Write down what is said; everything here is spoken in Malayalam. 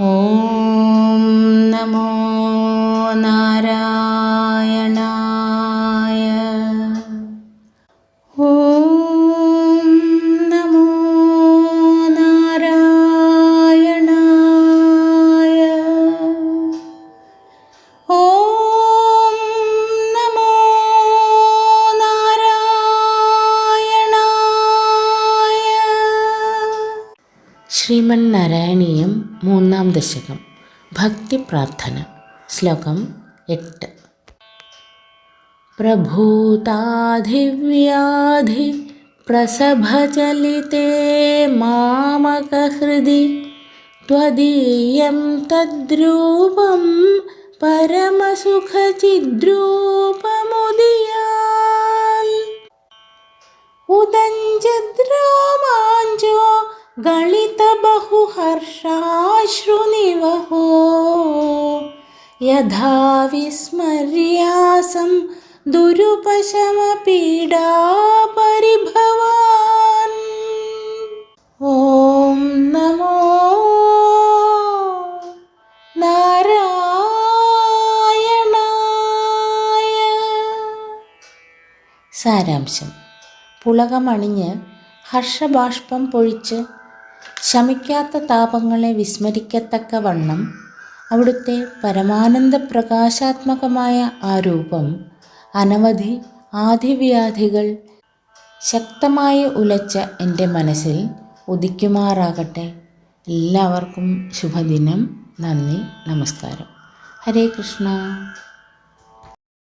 ॐ ശ്രീമന്നാരായണീയം മൂന്നാം ദശകം ഭക്തിപ്രാർത്ഥന ശ്ലോകം എട്ട് പ്രഭൂതാധിവ്യാധി പ്രസഭചലിതേ മാമകഹൃദി त्वदीयं तद्रूपं परमसुखचिद्रूपमुदीयान् उदञ्जद्रोमाञ्चो गलितबहुहर्षाश्रुनिवहो यथा विस्मर्यासं दुरुपशमपीडापरिभवान् ॐ नमो നാരായണായ സാരാംശം പുളകമണിഞ്ഞ് ഹർഷബാഷ്പം പൊഴിച്ച് ശമിക്കാത്ത താപങ്ങളെ വിസ്മരിക്കത്തക്ക വണ്ണം അവിടുത്തെ പരമാനന്ദ പ്രകാശാത്മകമായ ആ രൂപം അനവധി ആദിവ്യാധികൾ ശക്തമായി ഉലച്ച എന്റെ മനസ്സിൽ ഉദിക്കുമാറാകട്ടെ. എല്ലാവർക്കും ശുഭദിനം. നന്ദി. നമസ്കാരം. ഹരേ കൃഷ്ണ.